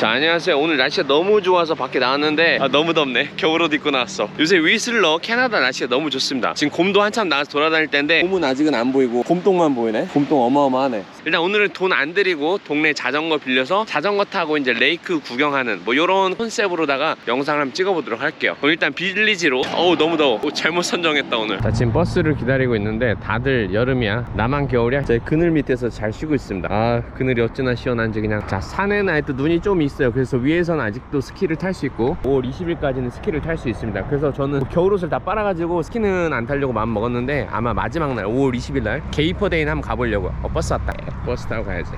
자 안녕하세요. 오늘 날씨가 너무 좋아서 밖에 나왔는데 아, 너무 덥네. 겨울옷 입고 나왔어. 요새 위슬러 캐나다 날씨가 너무 좋습니다. 지금 곰도 한참 나와서 돌아다닐 때인데 곰은 아직은 안 보이고 곰똥만 보이네? 곰똥 어마어마하네. 일단 오늘은 돈 안 들이고 동네 자전거 빌려서 자전거 타고 이제 레이크 구경하는 뭐 요런 컨셉으로다가 영상을 한번 찍어보도록 할게요. 그럼 일단 빌리지로. 어우 너무 더워. 오, 잘못 선정했다 오늘. 자 지금 버스를 기다리고 있는데 다들 여름이야. 나만 겨울이야? 저희 그늘 밑에서 잘 쉬고 있습니다. 아 그늘이 어찌나 시원한지 그냥. 자 산에는 아직도 눈이 좀 있어 요. 그래서 위에서는 아직도 스키를 탈 수 있고 5월 20일까지는 스키를 탈 수 있습니다. 그래서 저는 겨울옷을 다 빨아가지고 스키는 안 타려고 마음 먹었는데 아마 마지막 날 5월 20일 날 게이퍼데이는 한번 가보려고 어 버스 왔다. 버스 타고 가야지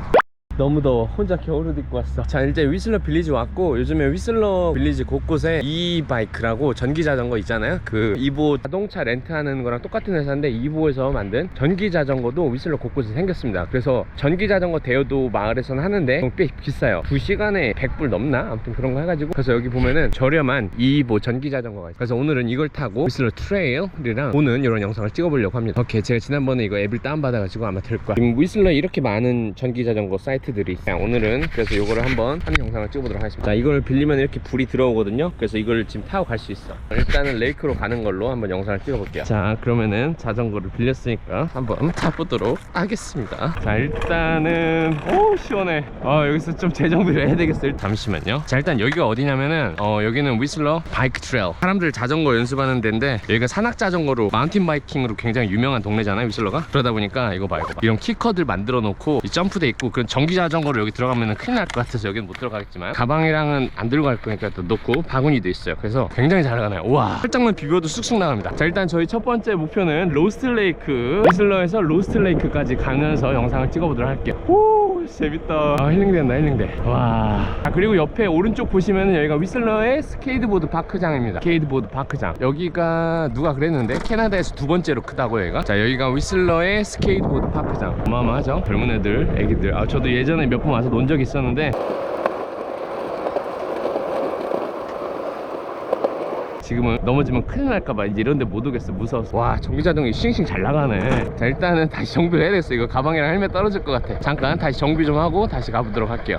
너무 더워. 혼자 겨울옷 입고 왔어. 자 이제 위슬러 빌리지 왔고 요즘에 위슬러 빌리지 곳곳에 이바이크라고 전기 자전거 있잖아요. 그 이보 자동차 렌트하는 거랑 똑같은 회사인데 이보에서 만든 전기 자전거도 위슬러 곳곳에 생겼습니다. 그래서 전기 자전거 대여도 마을에서는 하는데 꽤 비싸요. 2시간에 100불 넘나? 아무튼 그런 거 해가지고. 그래서 여기 보면은 저렴한 이보 전기 자전거가 있어요. 그래서 오늘은 이걸 타고 위슬러 트레일이랑 보는 이런 영상을 찍어보려고 합니다. 오케이 제가 지난번에 이거 앱을 다운받아가지고 아마 될 거야. 지금 위슬러 이렇게 많은 전기 자전거 사이트 들이. 있어요 오늘은 그래서 이거를 한번 하는 영상을 찍어보도록 하겠습니다. 자 이걸 빌리면 이렇게 불이 들어오거든요. 그래서 이걸 지금 타고 갈 수 있어. 일단은 레이크로 가는 걸로 한번 영상을 찍어볼게요. 자 그러면은 자전거를 빌렸으니까 한번 타보도록 하겠습니다. 자 일단은 오 시원해. 아 여기서 좀 재정비를 해야 되겠어요. 잠시만요. 자 일단 여기가 어디냐면은 어 여기는 위슬러 바이크 트레일 사람들 자전거 연습하는 데인데 여기가 산악 자전거로 마운틴 바이킹으로 굉장히 유명한 동네잖아요 위슬러가. 그러다 보니까 이거 봐 이거 봐. 이런 키커들 만들어 놓고 이 점프대 있고 그런 전기 자전거로 여기 들어가면은 큰일 날 것 같아서 여기는 못 들어가겠지만 가방이랑은 안 들고 갈 거니까 또 놓고 바구니도 있어요. 그래서 굉장히 잘 가네요. 우와. 살짝만 비벼도 쑥쑥 나갑니다. 자 일단 저희 첫 번째 목표는 로스트 레이크 위슬러에서 로스트 레이크까지 가면서 영상을 찍어보도록 할게요. 오 재밌다. 아 힐링된다 힐링돼. 와. 아, 그리고 옆에 오른쪽 보시면은 여기가 위슬러의 스케이트보드 파크장입니다. 스케이트보드 파크장. 여기가 누가 그랬는데? 캐나다에서 두 번째로 크다고 여기가? 자 여기가 위슬러의 스케이트보드 파크장. 어마어마하죠? 젊은 애들 애기들. 아 저도 예전에 몇 번 와서 논 적이 있었는데 지금은 넘어지면 큰일 날까봐 이제 이런 데 못 오겠어. 무서워서. 와 전기자동이 싱싱 잘 나가네. 자 일단은 다시 정비를 해야 되겠어. 이거 가방이랑 헬멧 떨어질 것 같아. 잠깐 다시 정비 좀 하고 다시 가보도록 할게요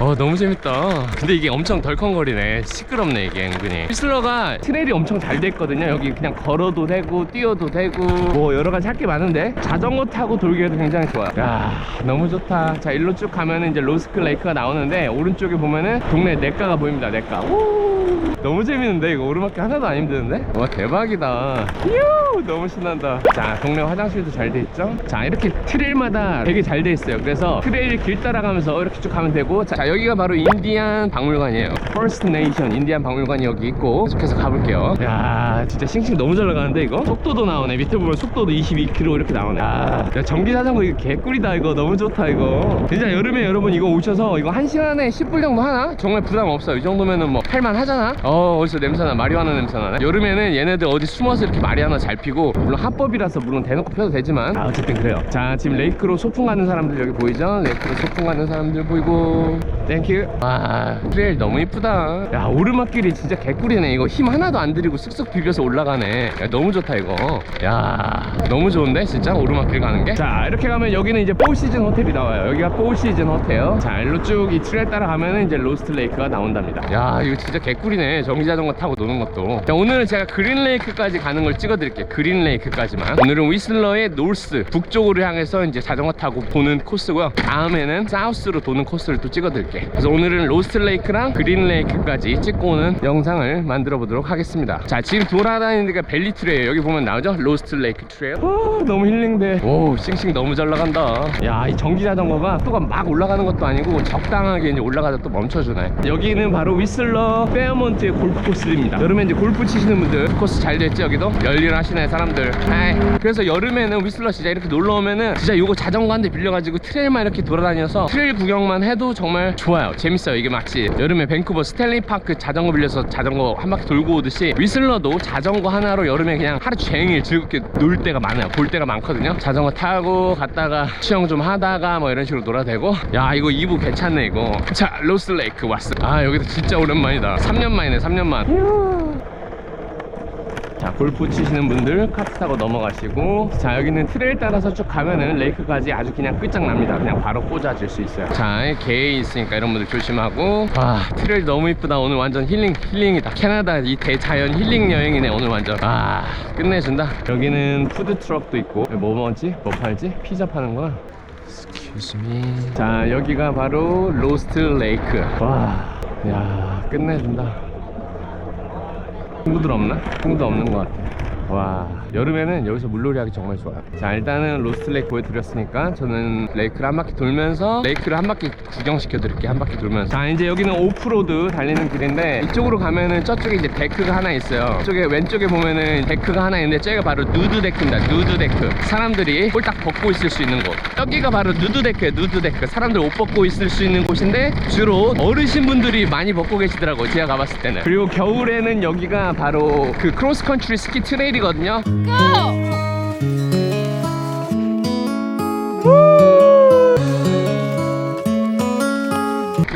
어 너무 재밌다. 근데 이게 엄청 덜컹거리네. 시끄럽네 이게 은근히. 휘슬러가 트레일이 엄청 잘돼 있거든요. 여기 그냥 걸어도 되고 뛰어도 되고. 뭐 여러 가지 할 게 많은데 자전거 타고 돌기에도 굉장히 좋아요 야 너무 좋다. 자 일로 쭉 가면은 이제 로스크 레이크가 나오는데 오른쪽에 보면은 동네 냇가가 보입니다 냇가. 우 너무 재밌는데? 이거 오르막길 하나도 안 힘드는데? 와 대박이다. 휴 너무 신난다. 자 동네 화장실도 잘 돼 있죠? 자 이렇게 트레일마다 되게 잘 돼 있어요. 그래서 트레일 길 따라가면서 이렇게 쭉 가면 되고. 자 여기가 바로 인디안 박물관이에요. First Nation 인디안 박물관이 여기 있고 계속해서 가볼게요. 야 진짜 싱싱 너무 잘 나가는데 이거? 속도도 나오네. 밑에 보면 속도도 22km 이렇게 나오네. 야, 야 전기 자전거 이거 개꿀이다 이거. 너무 좋다 이거. 진짜 여름에 여러분 이거 오셔서 이거 한 시간에 10불 정도 하나? 정말 부담 없어요. 이 정도면은 뭐 할만 하잖아? 어 어디서 냄새나 마리화나 냄새나네? 여름에는 얘네들 어디 숨어서 이렇게 마리화나 잘 피고 물론 합법이라서 물론 대놓고 펴도 되지만. 아 어쨌든 그래요. 자 지금 레이크로 소풍 가는 사람들 여기 보이죠? 레이크로 소풍 가는 사람들 보이고 땡큐 와 트레일 너무 이쁘다. 야 오르막길이 진짜 개꿀이네. 이거 힘 하나도 안 들이고 쓱쓱 비벼서 올라가네. 야 너무 좋다 이거. 야 너무 좋은데 진짜? 오르막길 가는 게 자 이렇게 가면 여기는 이제 포시즌 호텔이 나와요. 여기가 포시즌 호텔 자 일로 쭉 이 트레일 따라가면은 이제 로스트 레이크가 나온답니다. 야 이거 진짜 개꿀이네. 전기자전거 타고 노는 것도. 자 오늘은 제가 그린 레이크까지 가는 걸 찍어드릴게요. 그린 레이크까지만. 오늘은 위슬러의 노스 북쪽으로 향해서 이제 자전거 타고 도는 코스고요. 다음에는 사우스로 도는 코스를 또 찍어드릴게요 그래서 오늘은 로스트 레이크랑 그린 레이크까지 찍고 오는 영상을 만들어 보도록 하겠습니다. 자 지금 돌아다니는 데가 벨리 트레일 여기 보면 나오죠? 로스트 레이크 트레일. 오, 너무 힐링돼. 오 싱싱 너무 잘 나간다. 야 이 전기 자전거가 속도가 막 올라가는 것도 아니고 적당하게 이제 올라가다 또 멈춰주네. 여기는 바로 위슬러 페어몬트의 골프 코스입니다. 여름에 이제 골프 치시는 분들 코스 잘 됐죠 여기도? 열일하시네 사람들. 아이. 그래서 여름에는 위슬러 진짜 이렇게 놀러 오면은 진짜 요거 자전거 한 대 빌려가지고 트레일만 이렇게 돌아다녀서 트레일 구경만 해도 정말 좋아요. 재밌어요. 이게 마치 여름에 밴쿠버 스탠리 파크 자전거 빌려서 자전거 한 바퀴 돌고 오듯이 위슬러도 자전거 하나로 여름에 그냥 하루 종일 즐겁게 놀 때가 많아요. 볼 때가 많거든요. 자전거 타고 갔다가 수영 좀 하다가 뭐 이런 식으로 놀아대고. 야 이거 2부 괜찮네 이거. 자 로스 레이크 왔어. 아 여기도 진짜 오랜만이다. 3년 만이네 3년 만. 자 골프 치시는 분들 카트 타고 넘어가시고 자 여기는 트레일 따라서 쭉 가면은 레이크까지 아주 그냥 끝장납니다. 그냥 바로 꽂아질 수 있어요. 자 게이 있으니까 이런 분들 조심하고. 와 트레일 너무 이쁘다. 오늘 완전 힐링 힐링이다. 캐나다 이 대자연 힐링 여행이네 오늘 완전. 아 끝내준다. 여기는 푸드 트럭도 있고 뭐 먹지? 뭐 팔지? 피자 파는 거야? Excuse. 자 여기가 바로 로스트 레이크. 와야 끝내준다 친구들 없나? 친구도 없는 것 같아. 와 여름에는 여기서 물놀이 하기 정말 좋아요. 자 일단은 로스트 레이크 보여드렸으니까 저는 레이크를 한 바퀴 돌면서 레이크를 한 바퀴 구경시켜 드릴게요. 한 바퀴 돌면서. 자 이제 여기는 오프로드 달리는 길인데 이쪽으로 가면은 저쪽에 이제 데크가 하나 있어요. 이쪽에 왼쪽에 보면은 데크가 하나 있는데 저기가 바로 누드 데크입니다. 누드 데크. 사람들이 홀딱 벗고 있을 수 있는 곳. 여기가 바로 누드 데크예요 누드 데크. 사람들 옷 벗고 있을 수 있는 곳인데 주로 어르신분들이 많이 벗고 계시더라고요 제가 가봤을 때는. 그리고 겨울에는 여기가 바로 그 크로스 컨트리 스키 트레일이 거든요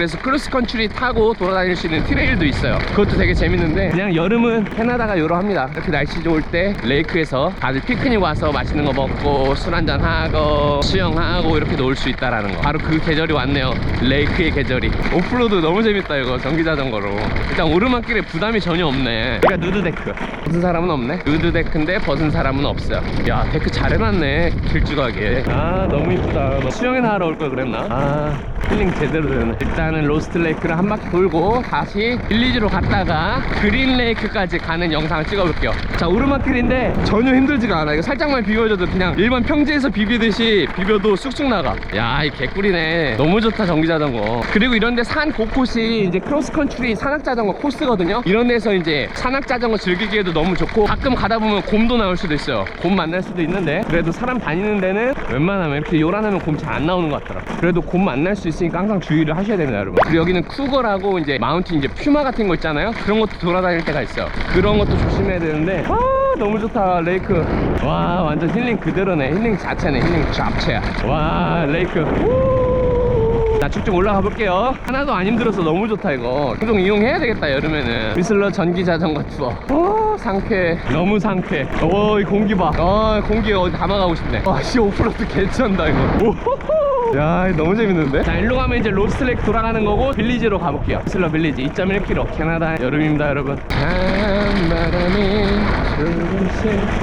그래서 크로스컨트리 타고 돌아다닐 수 있는 트레일도 있어요. 그것도 되게 재밌는데 그냥 여름은 캐나다가 이러합니다. 이렇게 날씨 좋을 때 레이크에서 다들 피크닉 와서 맛있는 거 먹고 술 한잔 하고 수영하고 이렇게 놀 수 있다라는 거. 바로 그 계절이 왔네요. 레이크의 계절이. 오프로드 너무 재밌다 이거. 전기자전거로. 일단 오르막길에 부담이 전혀 없네. 그러니까 누드데크. 벗은 사람은 없네? 누드데크인데 벗은 사람은 없어요. 야 데크 잘 해놨네 길쭉하게 아 너무 이쁘다. 수영이나 하러 올 걸 그랬나? 아 힐링 제대로 되네. 일단 은 로스트 레이크를 한 바퀴 돌고 다시 빌리지로 갔다가 그린 레이크까지 가는 영상을 찍어볼게요. 자 오르막길인데 전혀 힘들지가 않아 이거 살짝만 비벼줘도 그냥 일반 평지에서 비비듯이 비벼도 쑥쑥 나가. 야 이 개꿀이네. 너무 좋다 전기자전거. 그리고 이런데 산 곳곳이 이제 크로스컨트리 산악자전거 코스거든요. 이런 데서 이제 산악자전거 즐기기에도 너무 좋고 가끔 가다 보면 곰도 나올 수도 있어요. 곰 만날 수도 있는데 그래도 사람 다니는 데는 웬만하면 이렇게 요란하면 곰 잘 안 나오는 것 같더라. 그래도 곰 만날 수 있으니까 항상 주의를 하셔야 됩니다 여러분. 그리고 여기는 쿠거라고 이제 마운틴 이제 퓨마 같은 거 있잖아요. 그런 것도 돌아다닐 때가 있어요. 그런 것도 조심해야 되는데 아 너무 좋다 레이크. 와 완전 힐링 그대로네. 힐링 자체네. 힐링 잡채야. 와 레이크. 우! 자 쭉쭉 올라가 볼게요. 하나도 안 힘들어서 너무 좋다 이거. 종종 이용해야 되겠다 여름에는. 위슬러 전기 자전거 투어 오 상쾌 너무 상쾌 오이 공기 봐어 공기 어디 담아가고 싶네. 와씨 오프로드 개쩐다 이거. 오호호. 야 너무 재밌는데? 자 일로 가면 이제 로스트레이크 돌아가는 거고 빌리지로 가볼게요. 위슬러 빌리지. 2.1km 캐나다 여름입니다 여러분. 조금씩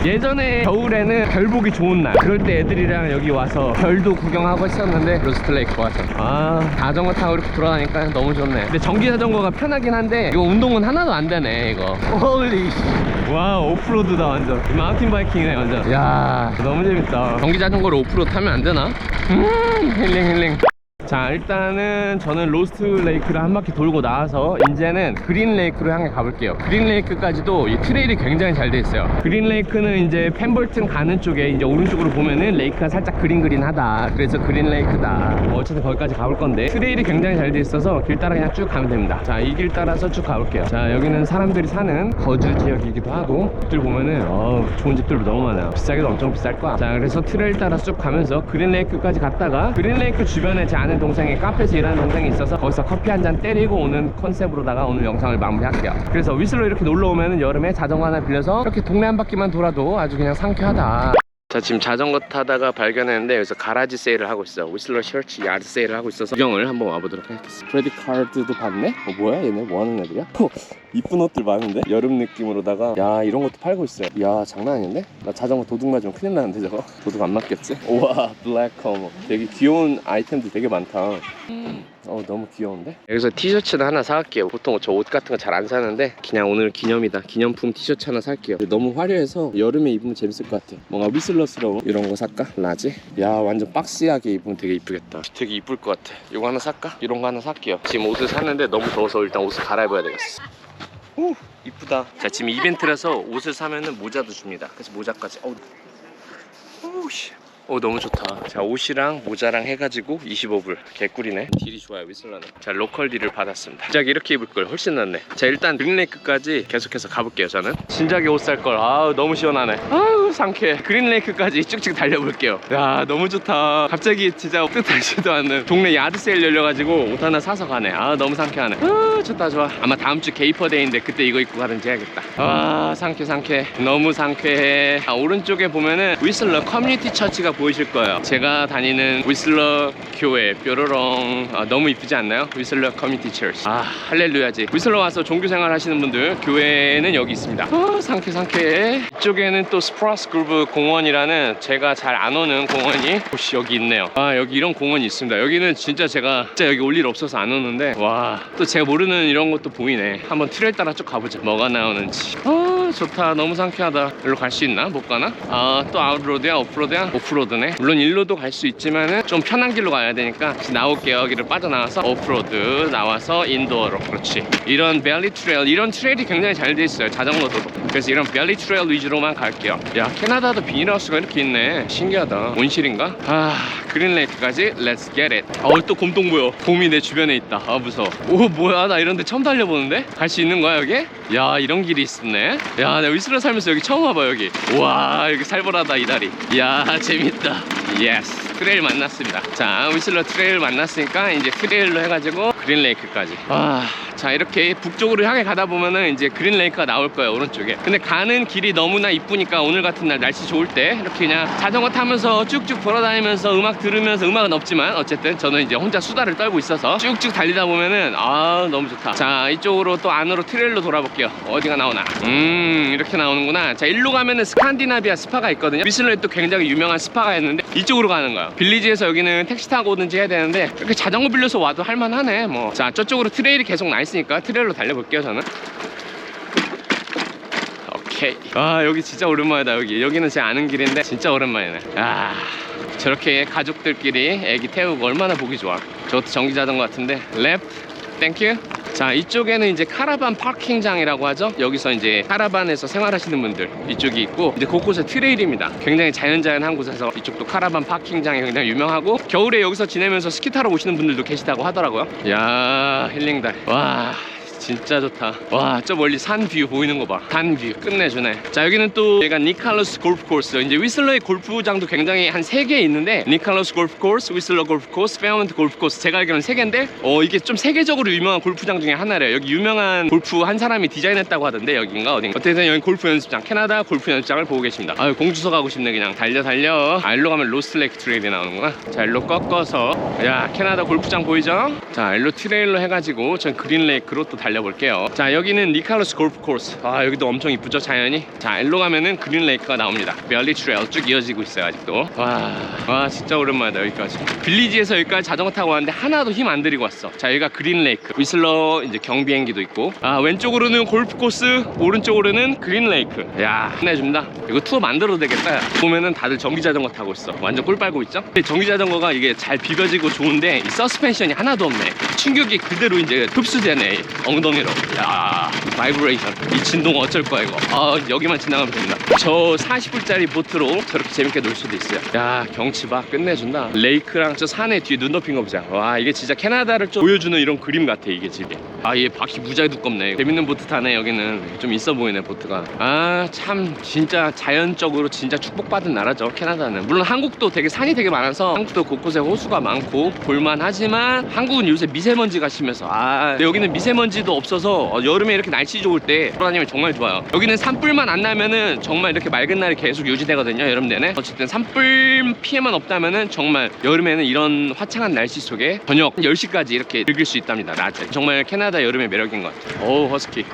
예전에 겨울에는 별 보기 좋은 날. 그럴 때 애들이랑 여기 와서 별도 구경하고 있었는데 로스트레이크 와서 아. 자전거 타고 이렇게 돌아다니까 너무 좋네. 근데 전기 자전거가 편하긴 한데 이거 운동은 하나도 안 되네 이거. 홀리 와 오프로드다 완전. 마운틴 바이킹이네 완전. 야. 너무 재밌다. 전기 자전거를 오프로드 타면 안 되나? 음 힐링 힐링 자 일단은 저는 로스트 레이크를 한 바퀴 돌고 나와서 이제는 그린 레이크로 향해 가볼게요. 그린 레이크까지도 이 트레일이 굉장히 잘 돼 있어요. 그린 레이크는 이제 펜벌튼 가는 쪽에 이제 오른쪽으로 보면은 레이크가 살짝 그린 그린하다. 그래서 그린 레이크다. 뭐 어쨌든 거기까지 가볼 건데 트레일이 굉장히 잘 돼 있어서 길 따라 그냥 쭉 가면 됩니다. 자 이 길 따라서 쭉 가볼게요. 자 여기는 사람들이 사는 거주 지역이기도 하고 집들 보면은 어 좋은 집들도 너무 많아요. 비싸게도 엄청 비쌀 거야. 자 그래서 트레일 따라 쭉 가면서 그린 레이크까지 갔다가 그린 레이크 주변에 제 아는 동생이 카페에서 일하는 동생이 있어서 거기서 커피 한 잔 때리고 오는 컨셉으로다가 오늘 영상을 마무리할게요. 그래서 위슬로 이렇게 놀러 오면은 여름에 자전거 하나 빌려서 이렇게 동네 한 바퀴만 돌아도 아주 그냥 상쾌하다 자 지금 자전거 타다가 발견했는데 여기서 가라지 세일을 하고 있어 위슬러 셔츠 야드 세일을 하고 있어서 구경을 한번 와보도록 하겠습니다 크레딧 카드도 받네? 어 뭐야 얘네 뭐하는 애들이야? 어, 이쁜 옷들 많은데? 여름 느낌으로다가 야 이런 것도 팔고 있어요 야 장난 아닌데? 나 자전거 도둑 맞으면 큰일 나는데 저거 도둑 안 맞겠지? 우와 블랙 커머 되게 귀여운 아이템들 되게 많다 어 너무 귀여운데? 여기서 티셔츠는 하나 사갈게요. 보통 저 옷 같은 거 잘 안 사는데 그냥 오늘 기념이다. 기념품 티셔츠 하나 살게요. 너무 화려해서 여름에 입으면 재밌을 것 같아 뭔가 위슬러스러운 이런 거 살까? 라지? 야 완전 박시하게 입으면 되게 이쁘겠다. 되게 이쁠 것 같아. 이거 하나 살까? 이런 거 하나 살게요. 지금 옷을 샀는데 너무 더워서 일단 옷을 갈아입어야 되겠어. 오 이쁘다. 자 지금 이벤트라서 옷을 사면은 모자도 줍니다. 그래서 모자까지. 어우. 오우씨 오 너무 좋다. 자 옷이랑 모자랑 해가지고 25불. 개꿀이네. 딜이 좋아요 위슬러는. 자 로컬 딜을 받았습니다. 진작에 이렇게 입을 걸 훨씬 낫네. 자 일단 그린레이크까지 계속해서 가볼게요 저는. 진작에 옷 살 걸. 아우 너무 시원하네. 아우 상쾌해 그린레이크까지 쭉쭉 달려볼게요. 야 너무 좋다. 갑자기 진짜 뜻하지도 않는 동네 야드 세일 열려가지고 옷 하나 사서 가네. 아 너무 상쾌하네. 아 좋다 좋아. 아마 다음 주 게이퍼 데이인데 그때 이거 입고 가든지 해야겠다. 아 상쾌 상쾌. 너무 상쾌해. 아, 오른쪽에 보면은 위슬러 커뮤니티 처치가 보이실 거예요. 제가 다니는 위슬러 교회 뾰로롱 아, 너무 이쁘지 않나요? 위슬러 커뮤니티 처치 아 할렐루야지 위슬러 와서 종교생활 하시는 분들 교회는 여기 있습니다. 아 상쾌 상쾌. 이쪽에는 또 스프라스 그루브 공원이라는 제가 잘 안 오는 공원이 혹시 여기 있네요. 아 여기 이런 공원이 있습니다. 여기는 진짜 제가 진짜 여기 올 일 없어서 안 오는데 와. 또 제가 모르는 이런 것도 보이네. 한번 트레일 따라 쭉 가보자. 뭐가 나오는지 아 좋다. 너무 상쾌하다. 일로 갈 수 있나? 못 가나? 아 또 아웃로드야? 오프로드야? 오프로드네. 물론 일로도 갈 수 있지만은 좀 편한 길로 가야 되니까 나올게요. 여기를 빠져나와서 오프로드 나와서 인도어로. 그렇지. 이런 벨리 트레일 이런 트레일이 굉장히 잘 돼 있어요. 자전거 도로 그래서 이런 벨리 트레일 위주로만 갈게요. 야 캐나다도 비닐하우스가 이렇게 있네. 신기하다. 온실인가? 아 그린레이크까지? 렛츠 겟 잇. 어또 곰똥 보여. 곰이 내 주변에 있다. 아 무서워. 오 뭐야? 나 이런 데 처음 달려보는데? 갈 수 있는 거야 여기? 야 이런 길이 있었네 야 내가 위슬러 살면서 여기 처음 와봐 여기. 와 여기 살벌하다 이 다리. 야 재밌다. 예스 트레일 만났습니다. 자 위슬러 트레일 만났으니까 이제 트레일로 해가지고 그린레이크까지. 와자 이렇게 북쪽으로 향해 가다 보면은 이제 그린레이크가 나올 거예요 오른쪽에. 근데 가는 길이 너무나 이쁘니까 오늘 같은 날 날씨 좋을 때 이렇게 그냥 자전거 타면서 쭉쭉 돌아다니면서 음악 들으면서 음악은 없지만 어쨌든 저는 이제 혼자 수다를 떨고 있어서 쭉쭉 달리다 보면은 아 너무 좋다. 자 이쪽으로 또 안으로 트레일로 돌아볼게요. 어디가 나오나? 음 이렇게 나오는구나. 자 일로 가면은 스칸디나비아 스파가 있거든요. 위슬러에 또 굉장히 유명한 스파가 있는데 이쪽으로 가는 거야 빌리지에서 여기는 택시 타고 오든지 해야 되는데 이렇게 자전거 빌려서 와도 할만하네. 뭐. 자 저쪽으로 트레일이 계속 나 있으니까 트레일로 달려볼게요 저는. 오케이. 아 여기 진짜 오랜만이다 여기. 여기는 제 아는 길인데 진짜 오랜만이네. 아 저렇게 가족들끼리 애기 태우고 얼마나 보기 좋아. 저것도 전기 자전거 같은데. 랩 땡큐 자 이쪽에는 이제 카라반 파킹장이라고 하죠. 여기서 이제 카라반에서 생활하시는 분들 이쪽이 있고 이제 곳곳에 트레일입니다. 굉장히 자연자연한 곳에서 이쪽도 카라반 파킹장이 굉장히 유명하고 겨울에 여기서 지내면서 스키 타러 오시는 분들도 계시다고 하더라고요. 야 힐링달. 와 진짜 좋다. 와 저 멀리 산 뷰 보이는 거봐산 뷰. 끝내주네. 자 여기는 또 얘가 니칼로스 골프 코스. 이제 위슬러의 골프장도 굉장히 한세개 있는데 니칼로스 골프 코스 위슬러 골프 코스 페어먼트 골프 코스. 제가 알기로는 세 개인데 어 이게 좀 세계적으로 유명한 골프장 중에 하나래요. 여기 유명한 골프 한 사람이 디자인했다고 하던데 여긴가 어딘가. 어쨌든 여기 골프 연습장 캐나다 골프 연습장을 보고 계십니다. 아유 공주서 가고 싶네 그냥. 달려 달려. 아 일로 가면 로스트레이크 트레일이 나오는구나. 자 일로 꺾어서. 야 캐나다 골프장 보이죠? 자 일로 트레일로 해가지고 전 그린레이크로 또 달려 볼게요. 자 여기는 니칼로스 골프 코스. 아 여기도 엄청 이쁘죠 자연이? 자 일로 가면은 그린레이크가 나옵니다. 벨리 트레일 쭉 이어지고 있어요 아직도. 와, 와 진짜 오랜만이다 여기까지. 빌리지에서 여기까지 자전거 타고 왔는데 하나도 힘 안 들이고 왔어. 자 여기가 그린레이크. 위슬러 이제 경비행기도 있고. 아 왼쪽으로는 골프 코스 오른쪽으로는 그린레이크. 야 끝내줍니다. 이거 투어 만들어도 되겠다. 보면은 다들 전기 자전거 타고 있어. 완전 꿀 빨고 있죠? 근데 전기 자전거가 이게 잘 비벼지고 좋은데 이 서스펜션이 하나도 없네. 충격이 그대로 이제 흡수되네. 엉덩이 로 야 바이브레이션 이 진동 어쩔 거야 이거. 아 여기만 지나가면 됩니다. 저 40불짜리 보트로 저렇게 재밌게 놀 수도 있어요. 야 경치 봐. 끝내준다. 레이크랑 저 산에 뒤에 눈 덮인 거 보자. 와 이게 진짜 캐나다를 좀 보여주는 이런 그림 같아 이게 집이 아 얘 바퀴 무지하게 두껍네. 재밌는 보트 타네 여기는. 좀 있어 보이네 보트가. 아 참 진짜 자연적으로 진짜 축복받은 나라죠 캐나다는. 물론 한국도 되게 산이 되게 많아서 한국도 곳곳에 호수가 많고 볼만하지만 한국은 요새 미세먼지가 심해서 아 여기는 미세먼지도 없어서 어, 여름에 이렇게 날씨 좋을 때 돌아다니면 정말 좋아요. 여기는 산불만 안 나면은 정말 이렇게 맑은 날이 계속 유지되거든요 여름 내내. 어쨌든 산불 피해만 없다면은 정말 여름에는 이런 화창한 날씨 속에 저녁 10시까지 이렇게 즐길 수 있답니다 낮에. 정말 캐나다 여름의 매력인 것 같아요. 오 허스키.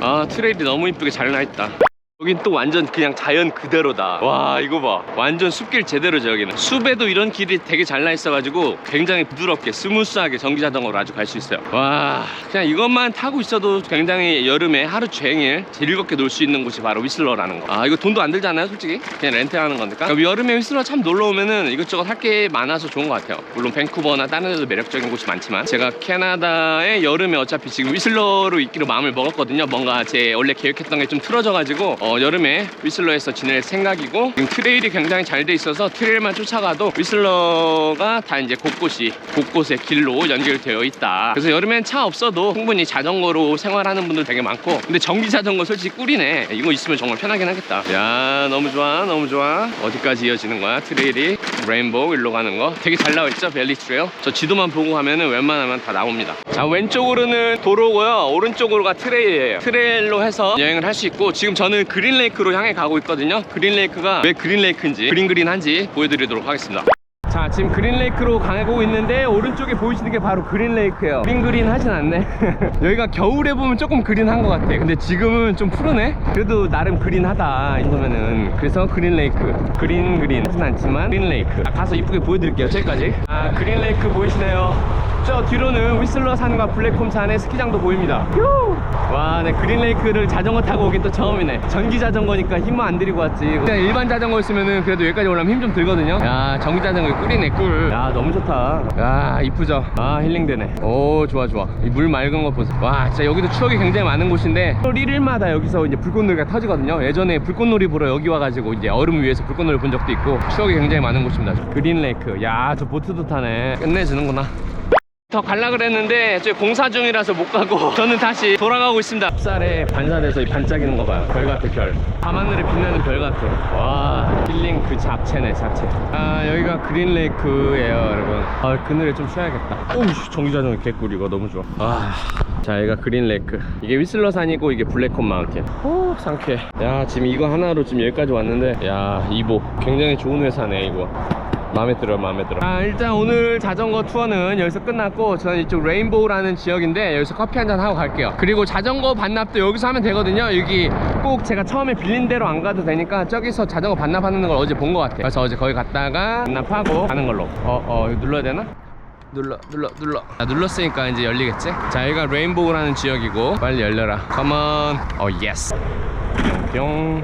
아 트레일이 너무 이쁘게 잘 나있다 여긴 또 완전 그냥 자연 그대로다. 와 이거 봐. 완전 숲길 제대로죠 여기는 숲에도 이런 길이 되게 잘 나 있어가지고 굉장히 부드럽게 스무스하게 전기자전거로 아주 갈 수 있어요. 와 그냥 이것만 타고 있어도 굉장히 여름에 하루 종일 즐겁게 놀 수 있는 곳이 바로 위슬러라는 거아 이거 돈도 안 들잖아요 솔직히? 그냥 렌트하는 거니까 그러니까 여름에 위슬러 참 놀러 오면은 이것저것 할 게 많아서 좋은 것 같아요. 물론 밴쿠버나 다른 데도 매력적인 곳이 많지만. 제가 캐나다의 여름에 어차피 지금 위슬러로 있기로 마음을 먹었거든요. 뭔가 제 원래 계획했던 게 좀 틀어져가지고 어, 어, 여름에 위슬러에서 지낼 생각이고 지금 트레일이 굉장히 잘 돼 있어서 트레일만 쫓아가도 위슬러가 다 이제 곳곳이 곳곳에 길로 연결되어 있다. 그래서 여름엔 차 없어도 충분히 자전거로 생활하는 분들 되게 많고 근데 전기 자전거 솔직히 꿀이네. 이거 있으면 정말 편하긴 하겠다. 야 너무 좋아 너무 좋아. 어디까지 이어지는 거야 트레일이 레인보우 일로 가는 거 되게 잘 나와 있죠 벨리 트레일. 저 지도만 보고 가면은 웬만하면 다 나옵니다. 자 왼쪽으로는 도로고요 오른쪽으로가 트레일이에요. 트레일로 해서 여행을 할 수 있고 지금 저는 그 린레이크로 향해 가고 있거든요. 그린레이크가 왜 그린레이크인지 그린그린한지 보여드리도록 하겠습니다. 자 지금 그린레이크로 가고 있는데 오른쪽에 보이시는 게 바로 그린레이크예요. 그린그린 하진 않네. 여기가 겨울에 보면 조금 그린한 것 같아. 근데 지금은 좀 푸르네? 그래도 나름 그린하다 이 정도면은. 그래서 그린레이크. 그린그린. 하진 않지만 그린레이크. 아, 가서 이쁘게 보여드릴게요 저기까지. 아 그린레이크 보이시나요 저 뒤로는 위슬러 산과 블랙홈 산의 스키장도 보입니다 와, 네 그린레이크를 자전거 타고 오긴 또 처음이네. 전기 자전거니까 힘만 안 들이고 왔지. 그냥 일반 자전거였으면은 그래도 여기까지 올라면 힘 좀 들거든요. 야, 전기 자전거 꿀이네, 꿀. 야, 너무 좋다. 야, 이쁘죠? 아, 힐링되네. 오, 좋아, 좋아. 이 물 맑은 거 보세요. 와, 진짜 여기도 추억이 굉장히 많은 곳인데 또 일일마다 여기서 이제 불꽃놀이가 터지거든요. 예전에 불꽃놀이 보러 여기 와가지고 이제 얼음 위에서 불꽃놀이 본 적도 있고 추억이 굉장히 많은 곳입니다. 그린레이크. 야, 저 보트도 타네. 끝내주는구나. 더 갈라 그랬는데 저 공사 중이라서 못 가고 저는 다시 돌아가고 있습니다. 쌀에 반사돼서 이 반짝이는 거 봐요. 별 같아 별. 밤하늘에 빛나는 별 같아. 와 힐링 그 자체네 자체. 아 여기가 그린레이크예요 여러분. 아 그늘에 좀 쉬어야겠다. 오우 전기자전거 개꿀. 이거 너무 좋아. 아 자 여기가 그린레이크. 이게 위슬러산이고 이게 블랙홈 마운틴. 오 상쾌해. 야 지금 이거 하나로 지금 여기까지 왔는데 야 이보. 굉장히 좋은 회사네 이거 마음에 들어 마음에 들어 아 일단 오늘 자전거 투어는 여기서 끝났고 저는 이쪽 레인보우라는 지역인데 여기서 커피 한 잔 하고 갈게요. 그리고 자전거 반납도 여기서 하면 되거든요. 여기 꼭 제가 처음에 빌린 대로 안 가도 되니까 저기서 자전거 반납하는 걸 어제 본 것 같아요. 그래서 어제 거기 갔다가 반납하고 가는 걸로. 어어 이거 눌러야 되나? 눌러 눌러 눌러. 자 눌렀으니까 이제 열리겠지? 자 여기가 레인보우라는 지역이고 빨리 열려라. 컴온 어 예스 뿅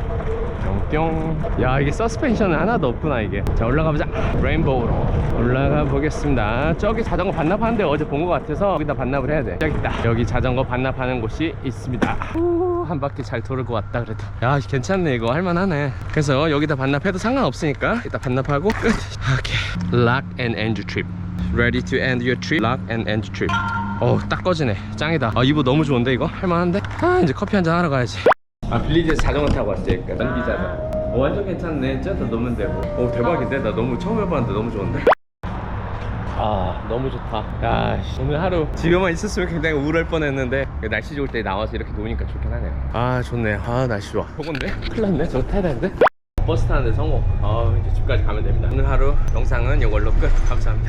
뿅. 뿅뿅 야 이게 서스펜션은 하나도 없구나 이게. 자 올라가 보자. 레인보우로 올라가 보겠습니다. 저기 자전거 반납하는데 어제 본 것 같아서 여기다 반납을 해야 돼. 여기 있다. 여기 자전거 반납하는 곳이 있습니다. 후, 한 바퀴 잘 돌고 왔다 그래도. 야 괜찮네 이거. 할만하네. 그래서 여기다 반납해도 상관없으니까 이따 반납하고 끝. 오케이. Lock and end trip. Ready to end your trip? Lock and end trip. 어딱 꺼지네. 짱이다. 아 이거 너무 좋은데 이거? 할만한데? 아 이제 커피 한 잔 하러 가야지 아 빌리지에서 자전거 타고 그러니까 전기 자전거 어, 완전 괜찮네. 쟤도 넣으면 되고 오 대박인데? 나 너무 처음 해봤는데 너무 좋은데? 아 너무 좋다. 야 씨, 오늘 하루. 집에만 있었으면 굉장히 우울할 뻔했는데 날씨 좋을 때 나와서 이렇게 노니까 좋긴 하네요 아 좋네요 아 날씨 좋아. 저건데? 큰일 났네. 저거 타야 되는데? 버스 타는데 성공. 아 이제 집까지 가면 됩니다. 오늘 하루 영상은 이걸로 끝. 감사합니다